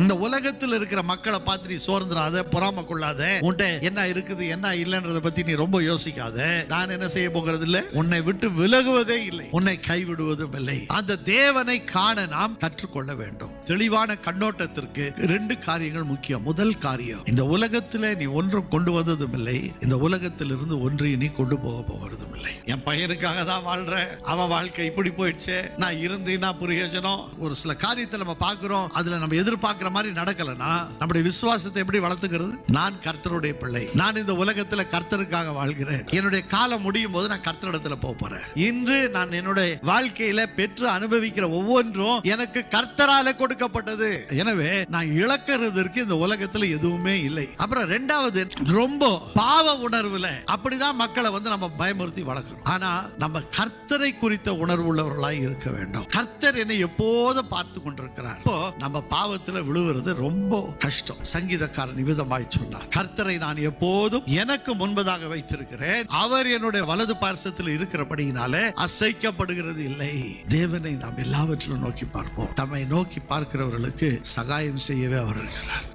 இந்த உலகத்தில் இருக்கிற மக்களை பார்த்து நீ சோர்ந்துடாத பொறாம கொள்ளாத உன்ட்ட என்ன இருக்குது என்ன இல்லைன்றத பத்தி நீ ரொம்ப யோசிக்காத. நான் என்ன செய்ய போகிறது இல்லை உன்னை விட்டு விலகுவதே இல்லை. உன்னை கைவிடுவதும் இல்லை. அந்த தேவனை காண நாம் கற்றுக்கொள்ள வேண்டும். தெளிவான கண்ணோட்டத்திற்கு ரெண்டு காரியங்கள் முக்கியம். முதல் காரியம் இந்த உலகத்துல நீ ஒன்றும் கொண்டு வந்ததும் இல்லை இந்த உலகத்திலிருந்து ஒன்றையும் நீ கொண்டு போக போகிறதும் இல்லை என் பையனுக்காக தான் வாழ்ற அவன் வாழ்க்கை இப்படி போயிடுச்சு. நான் இருந்து நான் பிரயோஜனம்? ஒரு சில காரியத்தை நம்ம பார்க்கிறோம். அதுல நம்ம எதிர்பார்க்கிற மாதிரி நடக்கலனா நம்முடைய விசுவாசத்தை எப்படி வளர்த்துக்கிறது? நான் கர்த்தருடைய பிள்ளை. நான் இந்த உலகத்துல கர்த்தருக்காக வாழ்கிறேன். என்னுடைய காலம் முடியும் போது நான் கர்த்தரிடத்துல போக போறேன். இன்று நான் என்னுடைய வாழ்க்கையில பெற்று அனுபவிக்கிற ஒவ்வொன்றும் எனக்கு கர்த்தரால கொடுக்கப்பட்டது எனவே நான் இழக்கிறதற்கு இந்த உலகத்துல எதுவுமே இல்லை. அப்புறம் ரெண்டாவது ரொம்ப பாவ உணர்வுல அப்படிதான் மக்களை வந்து நம்ம பயமுறுத்தி வளர்க்கணும். ஆனா நம்ம கர்த்தரை குறித்த உணர்வு உள்ளவர்களாய் இருக்க வேண்டும். கர்த்தர் என்னை எப்போதும் பார்த்து கொண்டிருக்கிறார். இப்போ நம்ம பாவத்துல விழுகிறது ரொம்ப கஷ்டம். சங்கீதக்காரன் விதமாய் சொன்னார் கர்த்தரை நான் எப்போதும் எனக்கு முன்பதாக வைத்திருக்கிறேன். அவர் என்னுடைய வலது பார்சத்தில் இருக்கிறபடியினாலே அசைக்கப்படுகிறது இல்லை. தேவனை நாம் எல்லாவற்றிலும் நோக்கி பார்ப்போம். தம்மை நோக்கி பார்க்கிறவர்களுக்கு சகாயம் செய்யவே அவர் இருக்கிறார்.